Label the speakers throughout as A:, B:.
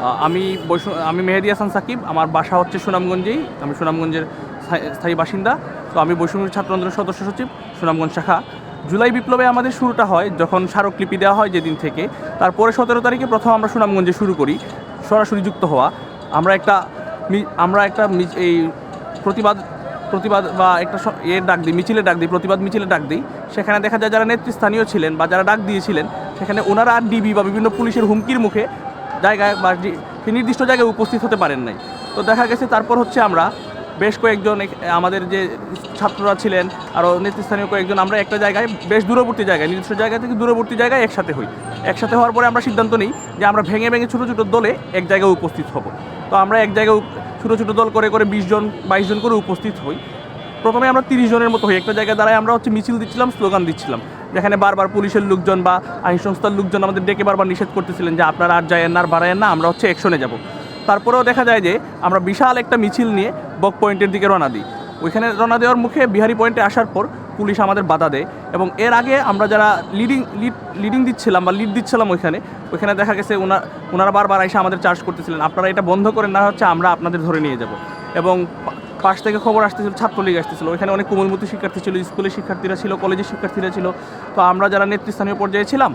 A: আমি বৈষ্ণ আমি মেহেদি হাসান সাকিব, আমার বাসা হচ্ছে সুনামগঞ্জেই, আমি সুনামগঞ্জের স্থায়ী- বাসিন্দা। তো আমি বৈষম্য ছাত্র আন্দোলনের সদস্য সচিব, সুনামগঞ্জ শাখা। জুলাই বিপ্লবে আমাদের শুরুটা হয় যখন স্মারকলিপি দেওয়া হয় যেদিন থেকে। তারপরে সতেরো তারিখে প্রথম আমরা সুনামগঞ্জে শুরু করি, সরাসরি যুক্ত হওয়া। আমরা একটা আমরা একটা এই প্রতিবাদ প্রতিবাদ বা একটা এর ডাক দিই মিছিলে ডাক দিই, প্রতিবাদ মিছিলে ডাক দিই। সেখানে দেখা যায় যারা নেতৃস্থানীয় ছিলেন বা যারা ডাক দিয়েছিলেন, সেখানে ওনারা আর ডিবি বা বিভিন্ন পুলিশের হুমকির মুখে জায়গায় বা নির্দিষ্ট জায়গায় উপস্থিত হতে পারেন নাই। তো দেখা গেছে তারপর হচ্ছে আমরা বেশ কয়েকজন আমাদের যে ছাত্ররা ছিলেন, আরও নেতৃস্থানীয় কয়েকজন, আমরা একটা জায়গায় বেশ দূরবর্তী জায়গায়, নির্দিষ্ট জায়গা থেকে দূরবর্তী জায়গায় একসাথে হই। একসাথে হওয়ার পরে আমরা সিদ্ধান্ত নিই যে আমরা ভেঙে ভেঙে ছোটো ছোটো দলে এক জায়গায় উপস্থিত হব। তো আমরা এক জায়গায় ছোটো ছোটো দল করে করে বিশ জন, বাইশ জন করে উপস্থিত হই। প্রথমে আমরা তিরিশ জনের মতো হই। একটা জায়গায় দাঁড়ায় আমরা হচ্ছে মিছিল দিচ্ছিলাম, স্লোগান দিচ্ছিলাম। যেখানে বারবার পুলিশের লোকজন বা আইন সংস্থার লোকজন আমাদের ডেকে বারবার নিষেধ করতেছিলেন যে আপনারা আর যায়েন না, আর বাড়ায়েন না, আমরা হচ্ছে অ্যাকশনে যাব। তারপরেও দেখা যায় যে আমরা বিশাল একটা মিছিল নিয়ে বক পয়েন্টের দিকে রওনা দিই। ওইখানে রওনা দেওয়ার মুখে বিহারি পয়েন্টে আসার পর পুলিশ আমাদের বাধা দেয় এবং এর আগে আমরা যারা লিডিং লিড লিডিং দিচ্ছিলাম বা লিড দিচ্ছিলাম ওইখানে ওইখানে দেখা গেছে ওনার ওনারা বারবার এসে আমাদের চার্জ করতেছিলেন, আপনারা এটা বন্ধ করেন না, হচ্ছে আমরা আপনাদের ধরে নিয়ে যাব। এবং পাশ থেকে খবর আসতেছিল, ছাত্রলীগ আসতেছিল। ওইখানে অনেক কোমলমতি শিক্ষার্থী ছিল, স্কুলের শিক্ষার্থীরা ছিল, কলেজের শিক্ষার্থীরা ছিল। তো আমরা যারা নেতৃস্থানীয় পর্যায়ে ছিলাম,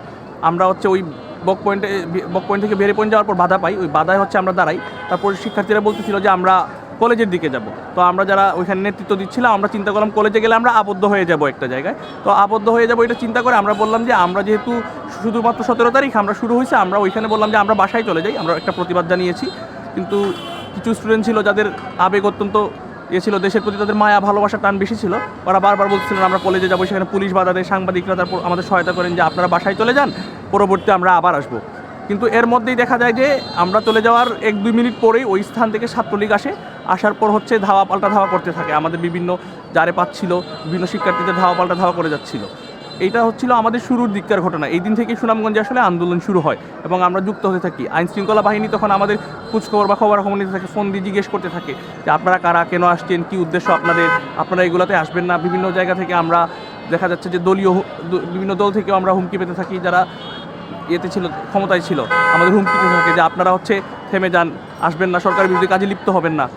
A: আমরা হচ্ছে ওই বক পয়েন্টে, বক পয়েন্ট থেকে বেরি পয়েন্ট যাওয়ার পর বাধা পাই। ওই বাধায় হচ্ছে আমরা দাঁড়াই। তারপর শিক্ষার্থীরা বলতেছিল যে, আমরা কলেজের দিকে যাব। তো আমরা যারা ওইখানে নেতৃত্ব দিচ্ছিলাম, আমরা চিন্তা করলাম, কলেজে গেলে আমরা আবদ্ধ হয়ে যাব একটা জায়গায়। তো আবদ্ধ হয়ে যাব এটা চিন্তা করে আমরা বললাম যে, আমরা যেহেতু শুধুমাত্র সতেরো তারিখ আমরা শুরু হয়েছে, আমরা ওইখানে বললাম যে, আমরা বাসায় চলে যাই। আমরা একটা প্রতিবাদ জানিয়েছি। কিন্তু কিছু স্টুডেন্ট ছিল যাদের আবেগ অত্যন্ত ইয়ে ছিল দেশের প্রতি তাদের মায়া, ভালোবাসার টান বেশি ছিল। ওরা বারবার বলছিলেন আমরা কলেজে যাব, সেখানে পুলিশ বাধা দেয়, সাংবাদিকরা তারপর আমাদের সহায়তা করেন যে আপনারা বাসায় চলে যান পরবর্তী আমরা আবার আসব। কিন্তু এর মধ্যেই দেখা যায় যে আমরা চলে যাওয়ার এক দুই মিনিট পরেই ওই স্থান থেকে ছাত্রলীগ আসে। আসার পর হচ্ছে ধাওয়া পাল্টা ধাওয়া করতে থাকে। আমাদের বিভিন্ন যারে পাচ্ছিল বিভিন্ন শিক্ষার্থীদের ধাওয়া পাল্টা ধাওয়া করে যাচ্ছিল। এইটা হচ্ছিল আমাদের শুরুর দিককার ঘটনা। এই দিন থেকে সুনামগঞ্জে আসলে আন্দোলন শুরু হয় এবং আমরা যুক্ত হতে থাকি। আইন শৃঙ্খলা বাহিনী তখন আমাদের খোঁজখবর বা খবর খবর নিতে থাকে, ফোন দিয়ে জিজ্ঞেস করতে থাকে যে আপনারা কারা, কেন আসছেন, কী উদ্দেশ্য আপনাদের, আপনারা এগুলোতে আসবেন না? বিভিন্ন জায়গা থেকে আমরা দেখা যাচ্ছে যে দলীয় বিভিন্ন দল থেকেও আমরা হুমকি পেতে থাকি যারা ইয়েতে ছিল, ক্ষমতায় ছিল। আমাদের হুমকি থাকে যে আপনারা হচ্ছে থেমে যান, আসবেন না, সরকার বিরোধী কাজে লিপ্ত হবেন না।